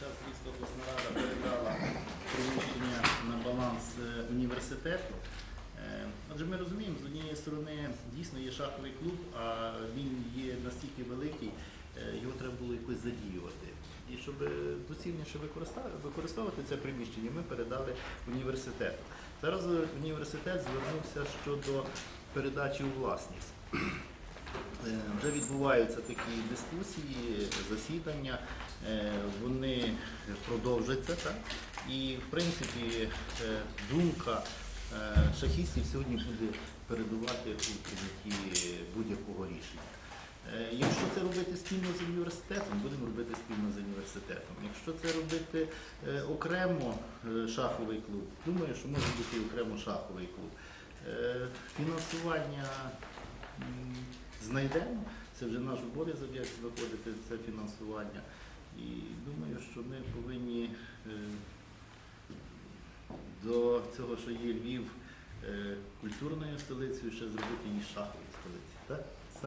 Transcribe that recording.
час Львівська обласна рада передала приміщення на баланс е, університету. Е, Отже, ми розуміємо, з однієї сторони дійсно є шаховий клуб, а він є настільки великий, е, його треба було якось задіювати. І щоб доцільніше використовувати, це приміщення, ми передали університету. Зараз університет звернувся щодо передачі у власність. Вже відбуваються такі дискусії, засідання, вони продовжаться. Так? І, в принципі, е, думка е, шахістів сьогодні буде передувати у прийнятті будь-якого рішення. Е, Якщо це робити спільно з університетом, будемо робити спільно з університетом. Якщо це робити е, окремо е, шаховий клуб, думаю, що може бути окремо шаховий клуб. Е, Фінансування знайдемо, це вже наш обов'язок, як знаходити це фінансування. І думаю, що ми повинні е, до цього, що є Львів е, культурною столицею, ще зробити її шаховою столицею.